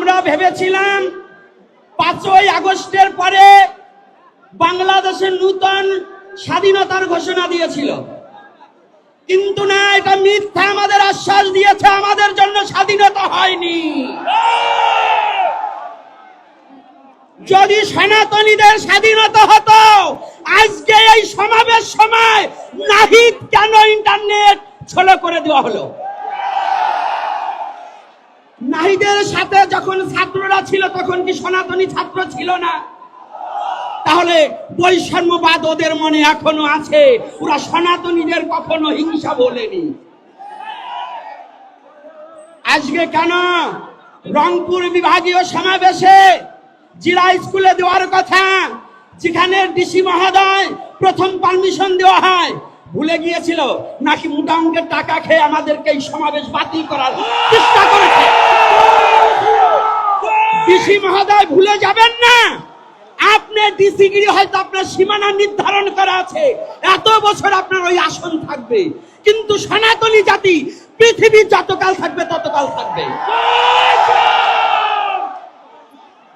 আমরা ভেবেছিলাম পাঁচই আগস্টের পরে বাংলাদেশের নূতন স্বাধীনতার ঘোষণা দিয়েছিল। কিন্তু না, এটা মিথ্যা, আমাদের আশ্বাস দিয়েছে, আমাদের জন্য স্বাধীনতা হয়নি। যদি সনাতনীদের স্বাধীনতা হতো, আজকে এই সমাবেশ সময় নাহিদ কেন ইন্টারনেট ছলো করে দেওয়া হলো? নাহিদের সাথে যখন ছাত্ররা ছিল, তখন কি সনাতনী ছাত্র ছিল না? তাহলে বৈষম্যবাদ ওদের মনে এখনও আছে। ওরা সনাতনীদের কখনো হিংসা বলেনি। আজকে কেন রংপুর বিভাগীয় সমাবেশে জেলা স্কুলে দেওয়ার কথা, যেখানে ডিসি মহোদয় প্রথম পারমিশন দেওয়া হয়, ভুলে গিয়েছিল? নাকি মোটা অঙ্কের টাকা খেয়ে আমাদেরকে এই সমাবেশ বাতিল করার চেষ্টা করেছে? ডিসি মহোদয় ভুলে যাবেন না। আপনি ডিসিগিরি হয়তো আপনার সীমানা নির্ধারণ করা আছে। এত বছর আপনার ওই আসন থাকবে। কিন্তু সনাতনী জাতি, পৃথিবীর যতকাল থাকবে, ততকাল থাকবে।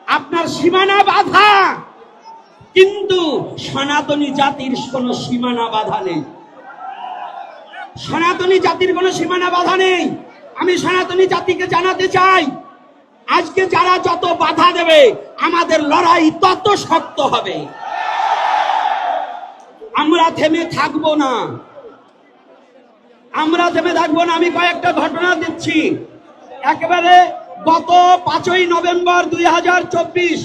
আপনার সীমানা বাধা। কিন্তু সনাতনী জাতির কোনো সীমানা বাধা নেই। সনাতনী জাতির কোনো সীমানা বাধা নেই। আমি সনাতনী জাতিকে জানাতে চাই। আজকে যারা যত বাধা দেবে, আমাদের লড়াই তত শক্ত হবে। আমরা থেমে থাকব না। আমরা থেমে থাকব না। আমি কয়েকটা ঘটনা দিচ্ছি। একেবারে গত পাঁচই নভেম্বর দুই হাজার চব্বিশ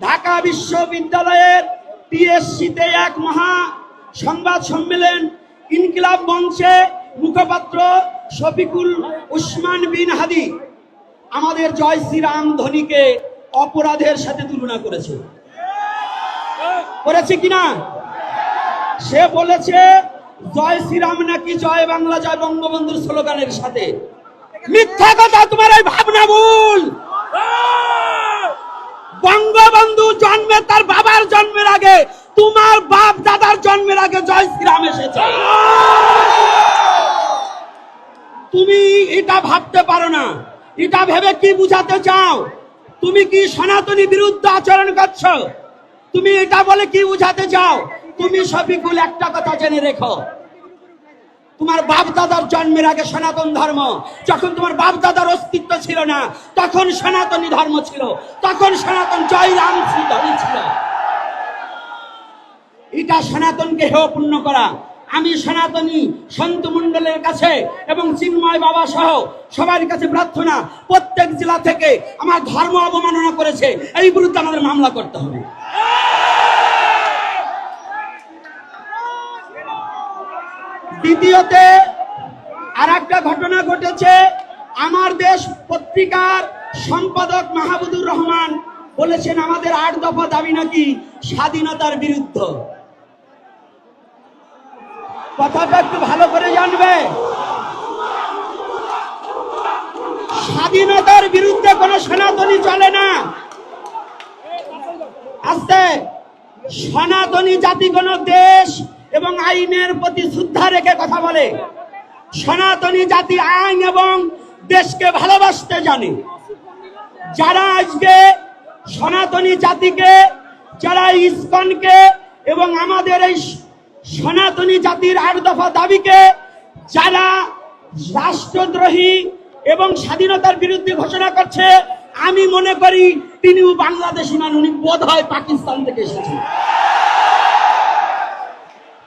ঢাকা বিশ্ববিদ্যালয়ের টিএসসিতে এক মহা সংবাদ সম্মেলন ইনকিলাব মঞ্চে মুখপাত্র শফিকুল উসমান বিন হাদি আমাদের জয় শ্রীরাম ধ্বনিকে অপরাধের সাথে তুলনা করেছে। করেছে কিনা? সে বলেছে, জয় শ্রীরাম নাকি জয় বাংলা, জয় বঙ্গবন্ধুর স্লোগানের সাথে। মিথ্যা কথা, তোমার এই ভাবনা ভুল। বঙ্গবন্ধু জন্মে তার বাবার জন্মের আগে, তোমার বাপ দাদার জন্মের আগে জয় শ্রীরাম এসেছে। তুমি এটা ভাবতে পারো না। এটা ভেবে কি বুঝাতে চাও? তুমি কি সনাতনী বিরুদ্ধে আচরণ করছ? তুমি এটা বলে কি বুঝাতে চাও? তুমি সফিকুল একটা কথা জেনে রেখো। তোমার বাপ দাদার জন্মের আগে সনাতন ধর্ম। যখন তোমার বাপ দাদার অস্তিত্ব ছিল না, তখন সনাতনী ধর্ম ছিল। তখন সনাতন জয় রাম ছিল। এটা সনাতনকে হেয় পূর্ণ করা। আমি সনাতনী সন্ত মণ্ডলের কাছে এবং চিন্ময় বাবা সহ সবার কাছে প্রার্থনা, প্রত্যেক জেলা থেকে আমার ধর্ম অবমাননা করেছে, এই বিরুদ্ধে আমাদের মামলা করতে হবে। দ্বিতীয়তে আর একটা ঘটনা ঘটেছে, আমার দেশ পত্রিকার সম্পাদক মাহবুদুর রহমান বলেছেন, আমাদের আট দফা দাবি নাকি স্বাধীনতার বিরুদ্ধ। কথাটা একটু ভালো করে জানবে। স্বাধীনতার বিরুদ্ধে কোনো সনাতনী চলে না। আস্তে সনাতনী জাতি কোন দেশ এবং আইনের প্রতি শ্রদ্ধা রেখে কথা বলে। সনাতনী জাতি আইন এবং দেশকে ভালোবাসতে জানে। যারা আজকে সনাতনী জাতিকে, যারা ইসকনকে এবং আমাদের এই সনাতনী জাতির আট দফা দাবিকে যারা রাষ্ট্রদ্রোহী এবং স্বাধীনতার বিরুদ্ধে ঘোষণা করছে, আমি মনে করি তিনিও বাংলাদেশি নন উনি বোধ হয় পাকিস্তান থেকে এসেছেন।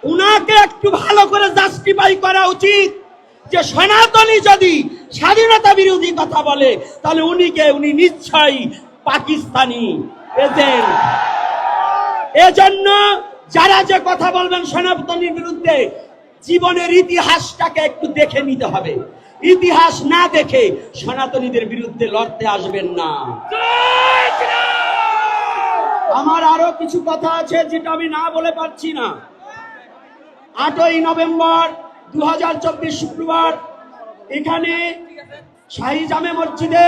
উনাকে একটু ভালো করে জাস্টিফাই করা উচিত যে সনাতনী যদি স্বাধীনতা বিরোধী কথা বলে, তাহলে উনিকে উনি নিশ্চয়ই পাকিস্তানি। এজেন্ট। এজন্য যারা যে কথা বলবেন সনাতনীর বিরুদ্ধে, জীবনের ইতিহাসটাকে একটু দেখে নিতে হবে। ইতিহাস না দেখে সনাতনীদের বিরুদ্ধে লড়তে আসবেন না। আমার আরও কিছু কথা আছে যেটা আমি না বলে পারছি না। আটই নভেম্বর দু হাজার চব্বিশ শুক্রবার এখানে শাহী জামে মসজিদে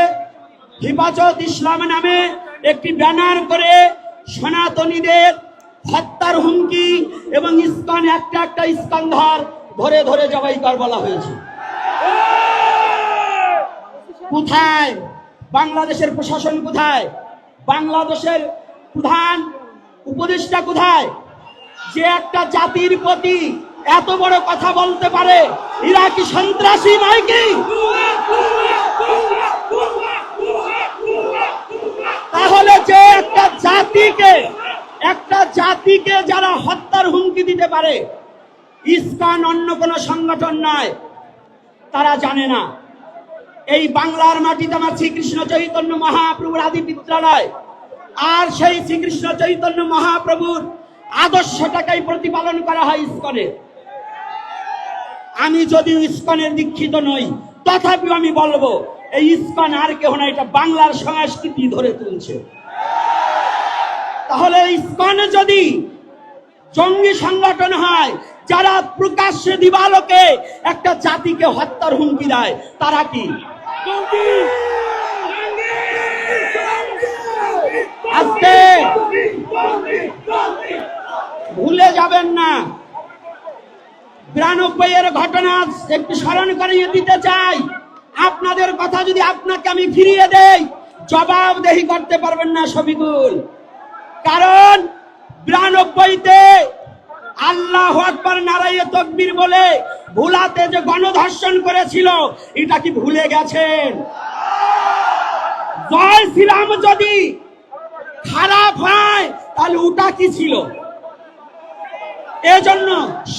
হিফাজত ইসলাম নামে একটি ব্যানার করে সনাতনীদের হত্যার হুমকি এবং ইস্কন একটা একটা ইস্কন ধর ধরে ধরে জবাই কর বলা হয়েছে। কোথায়? বাংলাদেশের প্রশাসন কোথায়? বাংলাদেশের প্রধান উপদেষ্টা কোথায়? যে একটা জাতির প্রতি এত বড় কথা বলতে পারে, এরা কি সন্ত্রাসী নয় কি তাহলে যে একটা জাতিকে একটা জাতিকে যারা হত্যার হুমকি দিতে পারে, ইস্কন অন্য কোনো সংগঠন নয়, তারা জানে না। এই বাংলার মাটিতে আমার শ্রীকৃষ্ণ চৈতন্য মহাপ্রভুর আদি বিদ্যালয়, আর সেই শ্রীকৃষ্ণ চৈতন্য মহাপ্রভুর আদর্শটাকেই প্রতিপালন করা হয় ইস্কনে। আমি যদিও ইস্কনের দীক্ষিত নই, তথাপিও আমি বলব, এই ইস্কন আর কেহ না, এটা বাংলার সংস্কৃতি ধরে তুলছে। তাহলে ইস্কন যদি জঙ্গি সংগঠন হয় যারা প্রকাশ্যে দিবালোকে একটা জাতিকে হত্যার হুমকি দেয় তারা কি? আজকে ভুলে যাবেন না। বিরানব্বই এর ঘটনা একটু স্মরণ করিয়ে দিতে চাই। আপনাদের কথা যদি আপনাকে আমি ফিরিয়ে দেই জবাবদেহি করতে পারবেন না শফিকুল। কারণ বিরানব্বইতে আল্লাহ আকবর নারায়ে তকবীর বলে ভুলাতে যে গণধর্ষণ করেছিল, এটা কি ভুলে গেছেন? জয় শ্রীরাম যদি খারাপ হয়, তাহলে ওটা কি ছিল? এজন্য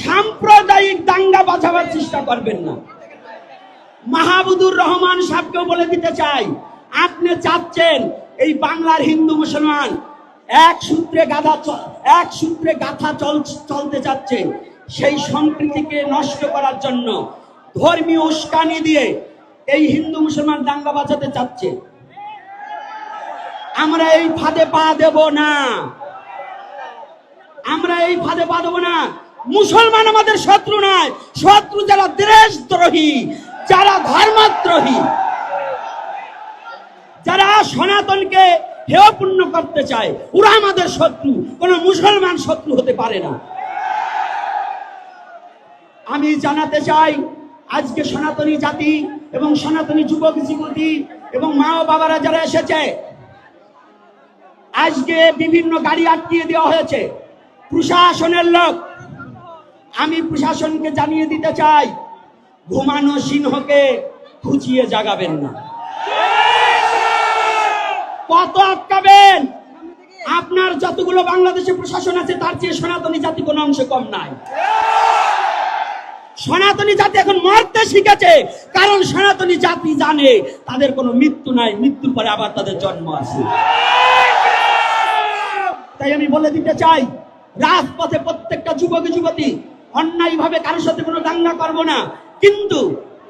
সাম্প্রদায়িক দাঙ্গা বাঁচাবার চেষ্টা করবেন না। মাহাবুদুর রহমান সাহেবকেও বলে দিতে চাই, আপনি চাচ্ছেন এই বাংলার হিন্দু মুসলমান এক সূত্রে গাধা এক সূত্রে গাথা চল চলতে চাচ্ছে সেই সম্প্রীতিকে নষ্ট করার জন্য ধর্মীয় উস্কানি দিয়ে এই হিন্দু মুসলমান দাঙ্গা বাঁচাতে চাচ্ছে। আমরা এই ফাঁদে পা দেব না। আমরা এই ফাঁদে পা দেবো না। মুসলমান আমাদের শত্রু নয়। শত্রু যারা দেশদ্রোহী, যারা ধর্মদ্রোহী, যারা সনাতনকে হেয়পূর্ণ করতে চায়। ওরা আমাদের শত্রু। কোন মুসলমান শত্রু হতে পারে না। আমি জানাতে চাই, আজকে সনাতনী জাতি এবং সনাতনী যুবক যুবতী এবং মা ও বাবারা যারা এসেছে, আজকে বিভিন্ন গাড়ি আটকিয়ে দেওয়া হয়েছে। প্রশাসনের লোক, আমি প্রশাসনকে জানিয়ে দিতে চাই, ঘুমানো সিংহকে খুঁচিয়ে জাগাবেন না। কত আটকাবেন? আপনার যতগুলো বাংলাদেশে প্রশাসন আছে, তার চেয়ে সনাতনী জাতি কোনো অংশে কম নাই। সনাতনী জাতি এখন মরতে শিখেছে, কারণ সনাতনী জাতি জানে তাদের কোনো মৃত্যু নাই, মৃত্যুর পরে আবার তাদের জন্ম আছে। তাই আমি বলে দিতে চাই, রাজপথে প্রত্যেকটা যুবক যুবতী অন্যায় ভাবে কারোর সাথে কোনো দাঙ্গা করব না, কিন্তু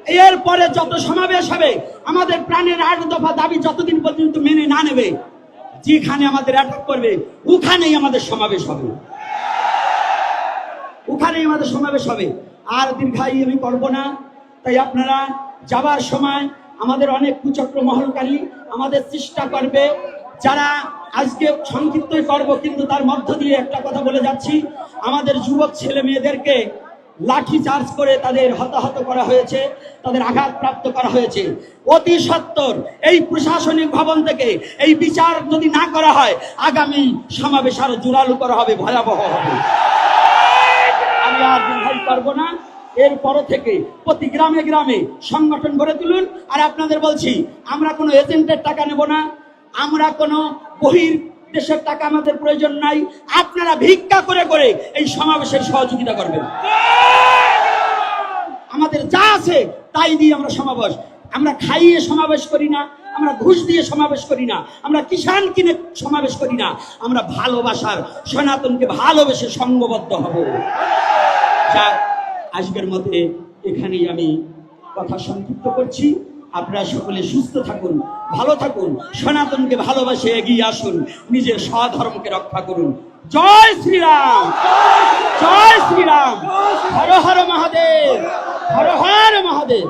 এর পরে যত সমাবেশ হবে, আমাদের প্রাণের আট দফা দাবি যতদিন পর্যন্ত মেনে না নেবে, যেখানে আমাদের অ্যাটাক করবে, ওখানেই আমাদের সমাবেশ হবে। ওখানেই আমাদের সমাবেশ হবে। আর দীর্ঘায়ী আমি করব না। তাই আপনারা যাবার সময় আমাদের অনেক কুচক্র মহলকারী আমাদের চেষ্টা করবে। যারা আজকে সংক্ষিপ্তই করব, কিন্তু তার মধ্য দিয়ে একটা কথা বলে যাচ্ছি। আমাদের যুবক ছেলে মেয়েদেরকে লাঠি চার্জ করে তাদের হতাহত করা হয়েছে, তাদের আঘাতপ্রাপ্ত করা হয়েছে। অতি সত্তর, এই প্রশাসনিক ভবন থেকে এই বিচার যদি না করা হয়, আগামী সমাবেশ আরও জোরালো করা হবে, ভয়াবহ হবে। আমি আর দীর্ঘায়ী করব না। এরপর থেকে প্রতি গ্রামে গ্রামে সংগঠন গড়ে তুলুন। আর আপনাদের বলছি, আমরা কোনো এজেন্টের টাকা নেব না। আমরা কোনো বহির দেশের টাকা আমাদের প্রয়োজন নাই। আপনারা ভিক্ষা করে করে এই সমাবেশের সহযোগিতা করবেন। আমাদের যা আছে, তাই দিয়ে আমরা সমাবেশ। আমরা খাইয়ে সমাবেশ করি না, আমরা ঘুষ দিয়ে সমাবেশ করি না, আমরা কিষান কিনে সমাবেশ করি না, আমরা ভালোবাসার সনাতনকে ভালোবেসে সঙ্গবদ্ধ হব। যাক, আজকের মধ্যে এখানেই আমি কথা সংক্ষিপ্ত করছি। আপনারা সকলে সুস্থ থাকুন, ভালো থাকুন, সনাতনকে ভালোবাসে এগিয়ে আসুন, নিজের স্বধর্মকে রক্ষা করুন। জয় শ্রীরাম জয় শ্রীরাম, হর হর মহাদেব। হর হর মহাদেব।